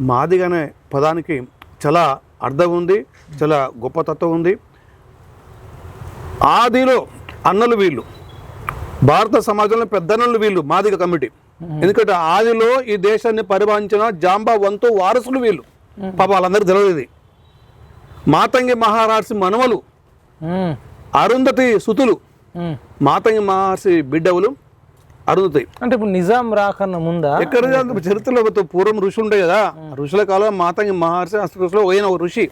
మాదిగ అనే పదానికి చాలా అర్థం ఉంది చాలా గొప్ప తత్వం ఉంది. ఆదిలో అన్నలు వీళ్ళు. భారత సమాజంలో పెద్దన్నలు వీళ్ళు మాదిగ కమిటీ. ఎందుకంటే ఆదిలో ఈ దేశాన్ని పరిపాలించిన జాంబా వంతు వారసులు వీళ్ళు. పాప వాళ్ళందరికీ తెలియదు మాతంగి మహారాజు మనవలు అరుంధతి సుతులు. మాతంగి మహర్షి బిడ్డవులు అరుంధతి అంటే ఇప్పుడు నిజాం రాకన్నా ముందా? ఎక్కడ చరిత్రలో పూర్వం ఋషి ఉండే కదా ఋషుల కాలం మాతంగి మహర్షి అసలు ఋషిలో పోయిన ఒక ఋషి.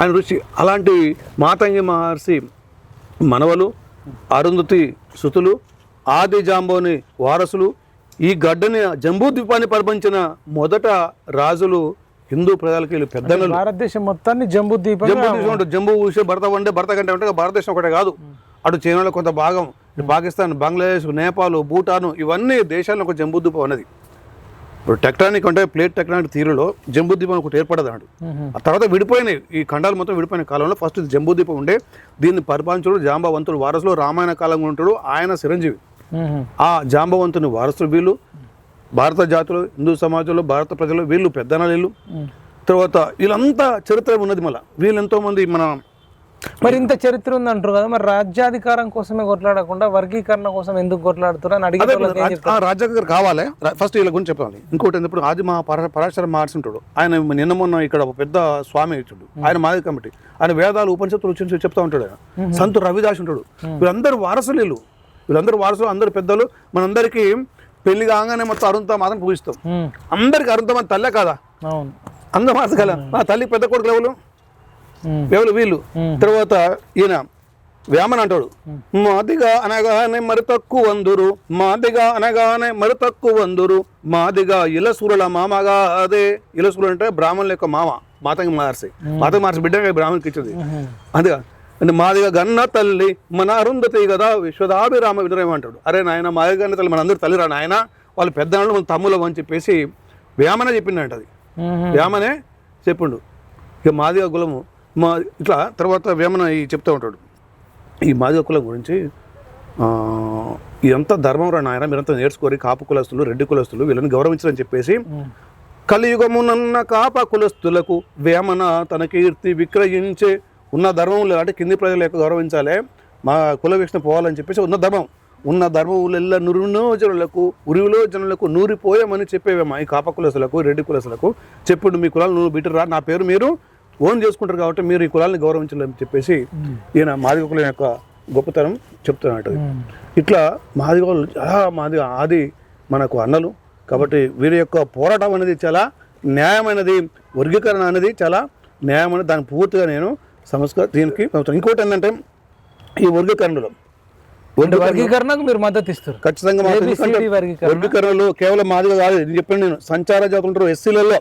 ఆయన ఋషి. అలాంటి మాతంగి మహర్షి మనవలు అరుంధతి సుతులు ఆది జాంబోని వారసులు ఈ గడ్డని జంబూ ద్వీపాన్ని పరిపించిన మొదట రాజులు హిందూ ప్రజలకి వీళ్ళు పెద్దలు భారతదేశం మొత్తాన్ని జంబూ ద్వీపం జంబూ ద్వీపం జంబూ ఊసే భర్త వండే భర్త కంటే ఉంటే భారతదేశం ఒకటే కాదు. అటు చైనాలో కొంత భాగం. పాకిస్తాన్ బంగ్లాదేశ్ నేపాల్ భూటాన్ ఇవన్నీ దేశాల్లో ఒక జంబూ ద్వీపం ఉన్నది ఇప్పుడు టెక్టానిక్ అంటే ప్లేట్ టెక్టానిక్ తీరులో జంబూ ద్వీపం ఒకటి ఏర్పడదు అన్నాడు. ఆ తర్వాత విడిపోయినాయి. ఈ ఖండాలు మొత్తం విడిపోయిన కాలంలో ఫస్ట్ ఇది జంబూ ద్వీపం ఉండే. దీన్ని పరిపాలించుడు జాంబవంతుడు వారసులు. రామాయణ కాలంలో ఉంటాడు ఆయన చిరంజీవి. ఆ జాంబవంతుని వారసులు వీళ్ళు. భారత జాతులు హిందూ సమాజంలో భారత ప్రజలు వీళ్ళు పెద్దనాలు వీళ్ళు. తర్వాత వీళ్ళంతా చరిత్ర ఉన్నది మళ్ళీ. వీళ్ళు ఎంతో మంది మన మరి ఇంత చరిత్ర ఉంది అంటారు కదా మరి రాజ్యాధికారం కోసమే కొట్లాడకుండా వర్గీకరణ కోసం ఎందుకు కొట్లాడుతారు అని అడిగే రాజ్యాంగ కావాలి. ఫస్ట్ వీళ్ళ గురించి చెప్పాలి. ఇంకోటి ఇప్పుడు ఆది మా పరా- పరాశర మహర్షి ఉంటాడు ఆయన నిన్న మొన్న ఇక్కడ ఒక పెద్ద స్వామి ఇచ్చాడు. ఆయన మాది కమిటీ. ఆయన వేదాలు ఉపనిషత్తులు వచ్చి చెప్తా ఉంటాడు ఆయన. సంతు రవిదాస్ ఉంటాడు. వీళ్ళందరూ వారసులు వీళ్ళు వీళ్ళందరూ వారసులు అందరు పెద్దలు. మనందరికీ పెళ్ళి కాగానే మొత్తం అరుంతా మాత్రం పూజిస్తాం అందరికి అరుంతా మన తల్లే కాదా? అందరూ కదా? మా తల్లి పెద్ద కొడుకు ఎవరు? ఎవరు వీళ్ళు? తర్వాత ఈయన వేమన అంటాడు. మాదిగా అనగానే మరి తక్కువ వందురు. మాదిగా అనగానే మరి తక్కువ వందురు. మాదిగా ఇలసూరుల మామగా అదే. ఇలసూరు అంటే బ్రాహ్మణుల యొక్క మామ మాతంగి మహర్షి. మాతంగి మహర్షి బిడ్డ బ్రాహ్మణ్కి ఇచ్చింది. అందుగా అంటే మాదిగా గన్న తల్లి మన అరుంధతి కదా విశ్వదాభిరామ వినరేమ అంటాడు. అరే నాయన మాదిగా గన్న తల్లి మన అందరు తల్లిరా నాయన? వాళ్ళు పెద్దవాళ్ళు మన తమ్ములం అని చెప్పేసి వేమన చెప్పిండంట అది. ఉమ్, వేమనే చెప్పిండు. ఇక మాదిగ కులము మా ఇట్లా తర్వాత వేమన ఈ చెప్తూ ఉంటాడు. ఈ మాదిగ కులం గురించి ఇదంతా ధర్మం రా నాయన మీరంతా నేర్చుకోరి కాపు కులస్తులు రెడ్డి కులస్తులు వీళ్ళని గౌరవించరని చెప్పేసి కలియుగమునన్న కాప కులస్తులకు వేమన తన కీర్తి విక్రయించే ఉన్న ధర్మం అంటే కింది ప్రజల యొక్క గౌరవించాలి. మా కుల వీక్షణ పోవాలని చెప్పేసి ఉన్న ధర్మం. ఉన్న ధర్మములెల్ల నురునో జనులకు ఉరివిలో జనులకు నూరిపోయామని చెప్పేవేమా ఈ కాప కులసులకు రెడ్డి కులసులకు చెప్పుడు మీ కులాలు నువ్వు బిట్టురా నా పేరు మీరు ఓన్ చేసుకుంటారు కాబట్టి మీరు ఈ కులాన్ని గౌరవించాలని చెప్పేసి ఈయన మాదిగ కులం యొక్క గొప్పతనం చెప్తున్నట్టు. ఇట్లా మాదిగ చాలా మాదిగ ఆది మనకు అన్నలు కాబట్టి వీరి యొక్క పోరాటం అనేది చాలా న్యాయమైనది వర్గీకరణ అనేది చాలా న్యాయమైనది దాన్ని పూర్తిగా నేను సంస్కృ దీనికి. ఇంకోటి ఏంటంటే ఈ వర్గీకరణలో. వర్గీకరణకు మీరు మద్దతు ఇస్తారు. ఖచ్చితంగా వర్గీకరణలో కేవలం మాదిగా కాదు. నేను చెప్పాను నేను సంచార జాతులు ఉంటారు ఎస్సీలలో.